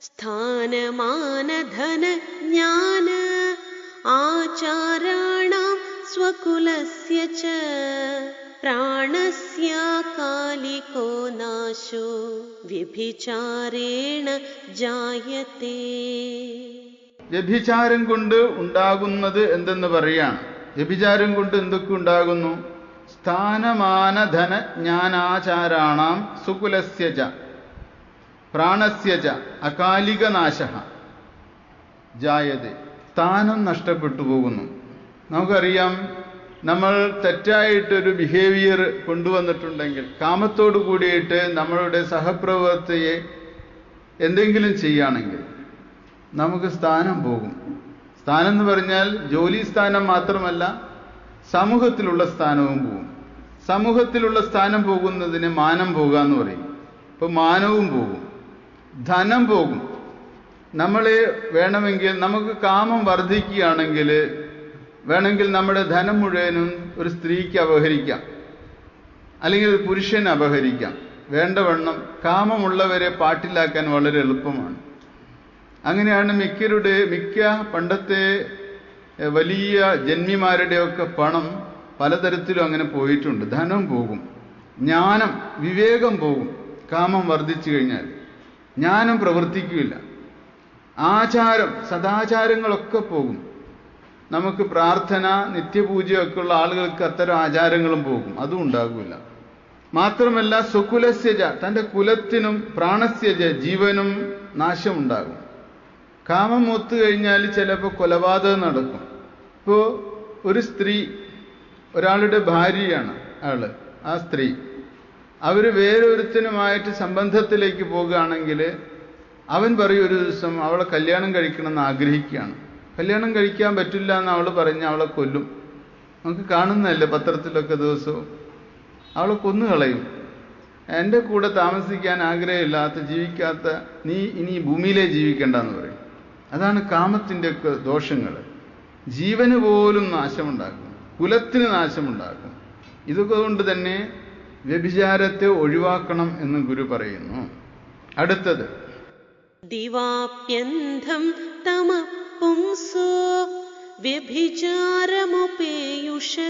സ്ഥാനമാനധന ജ്ഞാന ആചാരാണ സ്വകുലസ്യ ച. പ്രാണസ്യാകാലികോ നാശോ വ്യഭിചാരേണ ജായത്തെ. വ്യഭിചാരം കൊണ്ട് ഉണ്ടാകുന്നത് എന്തെന്ന് പറയാണ് വ്യഭിചാരം കൊണ്ട് എന്തൊക്കെ ഉണ്ടാകുന്നു? സ്ഥാനമാനധന ജ്ഞാനാചാരാണാം സുകുലസ്യ ച. പ്രാണസ്യ ച അകാലിക നാശ. ജായതെ. സ്ഥാനം നഷ്ടപ്പെട്ടു പോകുന്നു. നമുക്കറിയാം നമ്മൾ തെറ്റായിട്ടൊരു ബിഹേവിയർ കൊണ്ടുവന്നിട്ടുണ്ടെങ്കിൽ കാമത്തോട് കൂടിയിട്ട് നമ്മളുടെ സഹപ്രവർത്തകയെ എന്തെങ്കിലും ചെയ്യുകയാണെങ്കിൽ നമുക്ക് സ്ഥാനം പോകും. സ്ഥാനം എന്ന് പറഞ്ഞാൽ ജോലി സ്ഥാനം മാത്രമല്ല സമൂഹത്തിലുള്ള സ്ഥാനവും പോകും. സമൂഹത്തിലുള്ള സ്ഥാനം പോകുന്നതിന് മാനം പോകുക എന്ന് പറയും. ഇപ്പൊ മാനവും പോകും. ധനം പോകും. നമ്മൾ വേണമെങ്കിൽ നമുക്ക് കാമം വർദ്ധിക്കുകയാണെങ്കിൽ വേണമെങ്കിൽ നമ്മുടെ ധനം മുഴുവനും ഒരു സ്ത്രീക്ക് അപഹരിക്കാം. അല്ലെങ്കിൽ ഒരു പുരുഷന് അപഹരിക്കാം. വേണ്ടവണ്ണം കാമമുള്ളവരെ പാട്ടിലാക്കാൻ വളരെ എളുപ്പമാണ്. അങ്ങനെയാണ് മിക്കരുടെ മിക്ക പണ്ടത്തെ വലിയ ജന്മിമാരുടെയൊക്കെ പണം പലതരത്തിലും അങ്ങനെ പോയിട്ടുണ്ട്. ധനം പോകും. ജ്ഞാനം വിവേകം പോകും. കാമം വർദ്ധിച്ചു കഴിഞ്ഞാൽ. ജ്ഞാനം പ്രവർത്തിക്കില്ല ആചാരം സദാചാരങ്ങളൊക്കെ പോകും. നമുക്ക് പ്രാർത്ഥന നിത്യപൂജയൊക്കെ ഉള്ള ആളുകൾക്ക് അത്തരം ആചാരങ്ങളും പോകും. അതും ഉണ്ടാകില്ല മാത്രമല്ല സുകുലസ്യജ തന്റെ കുലത്തിനും പ്രാണസ്യജ ജീവനും നാശമുണ്ടാകും. കാമം ഒത്തു കഴിഞ്ഞാൽ ചിലപ്പോൾ കൊലപാതകം നടക്കും. ഇപ്പോൾ ഒരു സ്ത്രീ ഒരാളുടെ ഭാര്യയാണ് ആൾ. ആ സ്ത്രീ അവർ വേറൊരുത്തനുമായിട്ട് സംബന്ധത്തിലേക്ക് പോകുകയാണെങ്കിൽ അവൻ പറയും ഒരു ദിവസം അവളെ കല്യാണം കഴിക്കണമെന്ന് ആഗ്രഹിക്കുകയാണ്. കല്യാണം കഴിക്കാൻ പറ്റില്ല എന്ന് അവൾ പറഞ്ഞ് അവളെ കൊല്ലും. നമുക്ക് കാണുന്നതല്ലേ പത്രത്തിലൊക്കെ ദിവസവും. അവളെ കൊന്നുകളയും എന്റെ കൂടെ താമസിക്കാൻ ആഗ്രഹമില്ലാത്ത ജീവിക്കാത്ത നീ ഇനി ഭൂമിയിലെ ജീവിക്കേണ്ടെന്ന് പറയും. അതാണ് കാമത്തിന്റെയൊക്കെ ദോഷങ്ങൾ. ജീവന് പോലും നാശമുണ്ടാക്കും. കുലത്തിന് നാശമുണ്ടാക്കും. ഇതൊക്കെ കൊണ്ട് തന്നെ വ്യഭിചാരത്തെ ഒഴിവാക്കണം എന്ന് ഗുരു പറയുന്നു. അടുത്തത്. ദിവാപ്യന്ധം തമപ്പുംസോ വ്യഭിചാരമുപേയുഷ.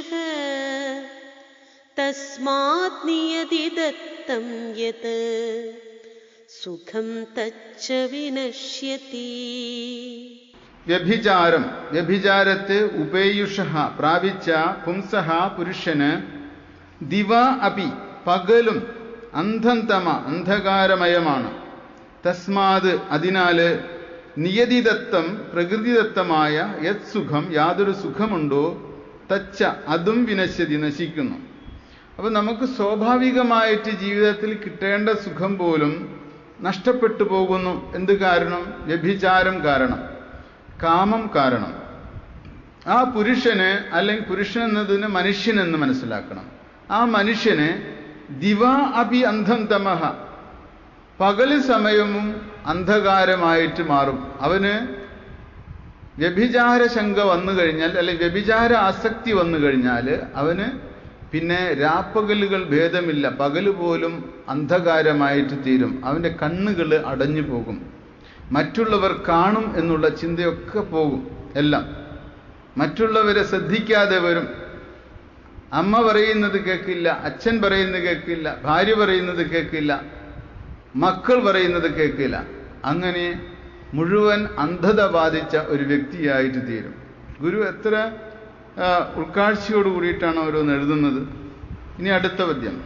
തസ്മാത് നിയതി ദത്തം യത്. സുഖം തച്ച വിനശ്യതി. വ്യഭിചാരം വ്യഭിചാരത്തെ ഉപേയുഷ പ്രാപിച്ച പുംസഹ പുരുഷന് ദിവ അപി പകലും അന്ധന്തമ തമ അന്ധകാരമയമാണ്. തസ്മാത് അതിനാല് നിയതിദത്തം പ്രകൃതിദത്തമായ യത് സുഖം യാതൊരു സുഖമുണ്ടോ? തച്ച അതും വിനശ്യതി നശിക്കുന്നു. അപ്പൊ നമുക്ക് സ്വാഭാവികമായിട്ട് ജീവിതത്തിൽ കിട്ടേണ്ട സുഖം പോലും നഷ്ടപ്പെട്ടു പോകുന്നു. എന്ത് കാരണം? വ്യഭിചാരം കാരണം. കാമം കാരണം. ആ പുരുഷന് അല്ലെങ്കിൽ പുരുഷൻ എന്നതിന് മനുഷ്യനെന്ന് മനസ്സിലാക്കണം. ആ മനുഷ്യന് ദിവ അഭി അന്ധം തമഹ. പകൽ സമയവും അന്ധകാരമായിട്ട് മാറും. അവന് വ്യഭിചാര ശങ്ക വന്നു കഴിഞ്ഞാൽ അല്ലെ വ്യഭിചാര ആസക്തി വന്നു കഴിഞ്ഞാൽ അവന് പിന്നെ രാപ്പകലുകൾ ഭേദമില്ല. പകൽ പോലും അന്ധകാരമായിട്ട് തീരും. അവന്റെ കണ്ണുകൾ അടഞ്ഞു പോകും. മറ്റുള്ളവർ കാണും എന്നുള്ള ചിന്തയൊക്കെ പോകും എല്ലാം. മറ്റുള്ളവരെ ശ്രദ്ധിക്കാതെ വരും. അമ്മ പറയുന്നത് കേൾക്കില്ല അച്ഛൻ പറയുന്നത് കേൾക്കില്ല ഭാര്യ പറയുന്നത് കേൾക്കില്ല മക്കൾ പറയുന്നത് കേൾക്കില്ല. അങ്ങനെ മുഴുവൻ അന്ധത ബാധിച്ച ഒരു വ്യക്തിയായിട്ട് തീരും. ഗുരു എത്ര ഉൾക്കാഴ്ചയോട് കൂടിയിട്ടാണ് ഓരോന്ന് എഴുതുന്നത്. ഇനി അടുത്ത പദ്യം.